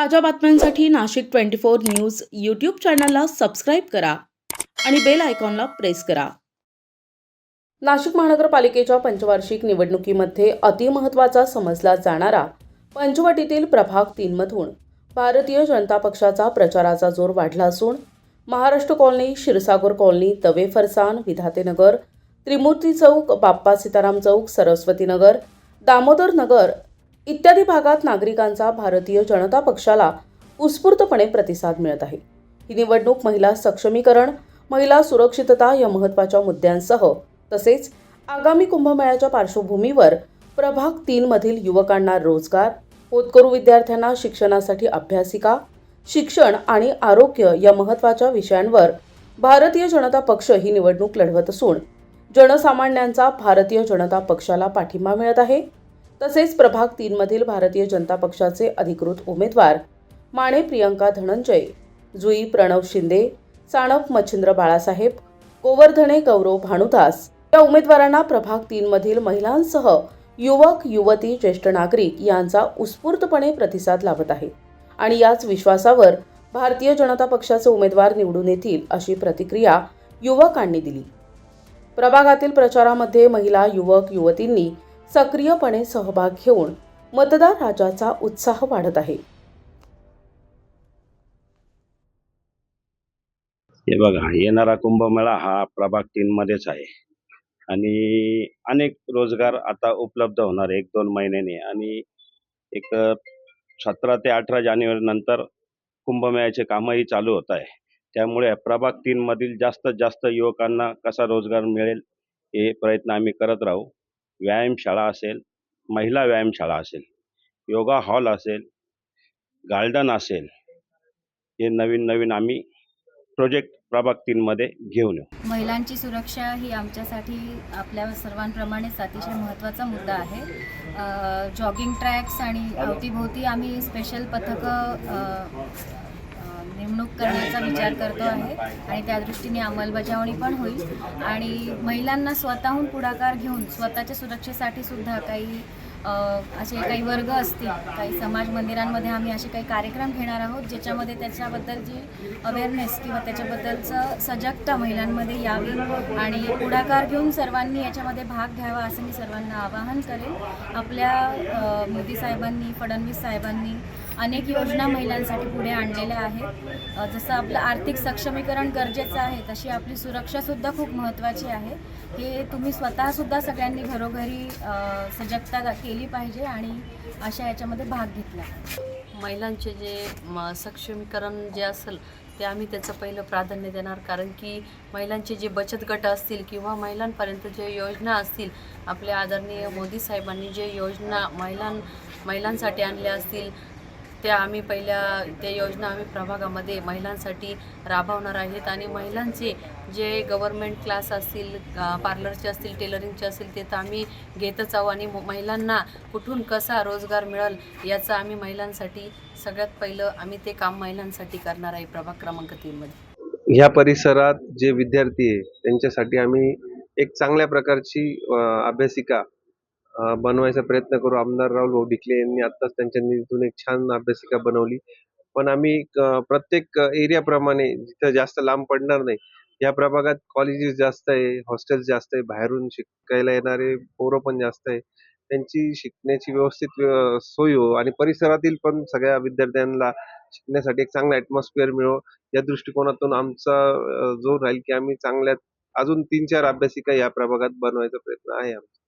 ताज्या बातम्यांसाठी Nashik twenty four news YouTube चॅनलला सबस्क्राईब करा आणि बेल आयकॉनला प्रेस करा. नाशिक महानगरपालिकेच्या पंचवार्षिक निवडणुकीमध्ये अतिमहत्वाचा समजला जाणारा पंचवटीतील प्रभाग तीनमधून भारतीय जनता पक्षाचा प्रचाराचा जोर वाढला असून महाराष्ट्र कॉलनी क्षीरसागर कॉलनी तवे फरसान विधातेनगर त्रिमूर्ती चौक बाप्पा सीताराम चौक सरस्वती नगर दामोदर नगर इत्यादी भागात नागरिकांचा भारतीय जनता पक्षाला उत्स्फूर्तपणे प्रतिसाद मिळत आहे. ही निवडणूक महिला सक्षमीकरण महिला सुरक्षितता या महत्त्वाच्या मुद्द्यांसह तसेच आगामी कुंभमेळ्याच्या पार्श्वभूमीवर प्रभाग तीनमधील युवकांना रोजगार होतकरू विद्यार्थ्यांना शिक्षणासाठी अभ्यासिका शिक्षण आणि आरोग्य या महत्त्वाच्या विषयांवर भारतीय जनता पक्ष ही निवडणूक लढवत असून जनसामान्यांचा भारतीय जनता पक्षाला पाठिंबा मिळत आहे. तसेच प्रभाग तीनमधील भारतीय जनता पक्षाचे अधिकृत उमेदवार माने प्रियंका धनंजय जुई प्रणव शिंदे चाणप मच्छिंद्र बाळासाहेब गोवर्धने गौरव भानुदास या उमेदवारांना प्रभाग तीनमधील महिलांसह युवक युवती ज्येष्ठ नागरिक यांचा उत्स्फूर्तपणे प्रतिसाद लाभत आहे. आणि याच विश्वासावर भारतीय जनता पक्षाचे उमेदवार निवडून येतील अशी प्रतिक्रिया युवकांनी दिली. प्रभागातील प्रचारामध्ये महिला युवक युवतींनी सक्रियपणे सहभाग घेऊन मतदार राजाचा उत्साह वाढत आहे. हे बघा येणारा कुंभमेळा हा प्रभाग तीन मध्येच आहे. आणि अनेक रोजगार आता उपलब्ध होणार एक दोन महिन्याने. आणि एक सतरा ते अठरा जानेवारी नंतर कुंभमेळ्याचे कामही चालू होत आहे. त्यामुळे प्रभाग तीन मधील जास्तीत जास्त युवकांना कसा रोजगार मिळेल हे प्रयत्न आम्ही करत राहू. व्यायामशाळा असेल महिला व्यायामशाळा असेल योगा हॉल असेल गार्डन असेल हे नवीन नवीन आम्ही प्रोजेक्ट प्रभाग तीनमध्ये घेऊन येऊ. महिलांची सुरक्षा ही आमच्यासाठी आपल्या सर्वांप्रमाणेच अतिशय महत्त्वाचा मुद्दा आहे. जॉगिंग ट्रॅक्स आणि अवतीभोवती आम्ही स्पेशल पथकं नेमणूक कर नेमणूक करण्याचा विचार करतो आहे. आणि त्या दृष्टीने अंमलबजावणी पण होईल. आणि महिलांना स्वतःहून पुढाकार घेऊन स्वतःच्या सुरक्षेसाठी सुद्धा काही असे काही वर्ग असतील काही समाज मंदिरांमध्ये आम्ही असे काही कार्यक्रम घेणार आहोत ज्याच्यामध्ये त्याच्याबद्दल जी अवेअरनेस किंवा त्याच्याबद्दलचं सजगता महिलांमध्ये यावी आणि पुढाकार घेऊन सर्वांनी याच्यामध्ये भाग घ्यावा असं मी सर्वांना आवाहन करेन. आपल्या मोदी साहेबांनी फडणवीस साहेबांनी अनेक योजना महिलांसाठी पुढे आणलेल्या आहेत. जसं आपलं आर्थिक सक्षमीकरण गरजेचं आहे तशी आपली सुरक्षासुद्धा खूप महत्त्वाची आहे. हे तुम्ही स्वतःसुद्धा सगळ्यांनी घरोघरी सजगता केली पाहिजे आणि अशा याच्यामध्ये भाग घेतला. महिलांचे जे म सक्षमीकरण जे असेल ते आम्ही त्याचं पहिलं प्राधान्य देणार. कारण की महिलांचे जे बचत गट असतील किंवा महिलांपर्यंत जे योजना असतील आपल्या आदरणीय मोदी साहेबांनी जे योजना महिलां महिलांसाठी आणल्या असतील त्या आम्ही पहिल्या त्या योजना आम्ही प्रभागामध्ये महिलांसाठी राबवणार आहेत. आणि महिलांचे जे गव्हर्मेंट क्लास असतील पार्लरचे असतील टेलरिंगचे असतील ते तर आम्ही घेतच आहोत. आणि महिलांना कुठून कसा रोजगार मिळेल याचं आम्ही महिलांसाठी सगळ्यात पहिलं आम्ही ते काम महिलांसाठी करणार आहे प्रभाग क्रमांक तीनमध्ये ह्या परिसरात जे विद्यार्थी आहे त्यांच्यासाठी आम्ही एक चांगल्या प्रकारची अभ्यासिका बनवायचा प्रयत्न करू. आमदार राहुल भाऊ डिकले यांनी आत्ताच त्यांच्या निधीतून एक छान अभ्यासिका बनवली. पण आम्ही प्रत्येक एरियाप्रमाणे जिथं जास्त लांब पडणार नाही या प्रभागात कॉलेजेस जास्त आहे हॉस्टेल्स जास्त आहे बाहेरून शिकायला येणारे पोरं पण जास्त आहे. त्यांची शिकण्याची व्यवस्थित सोय हो आणि परिसरातील पण सगळ्या विद्यार्थ्यांना शिकण्यासाठी एक चांगला ॲटमॉस्फिअर मिळो. या दृष्टिकोनातून आमचा जोर राहील की आम्ही चांगल्या अजून तीन चार अभ्यासिका या प्रभागात बनवायचा प्रयत्न आहे आमचा.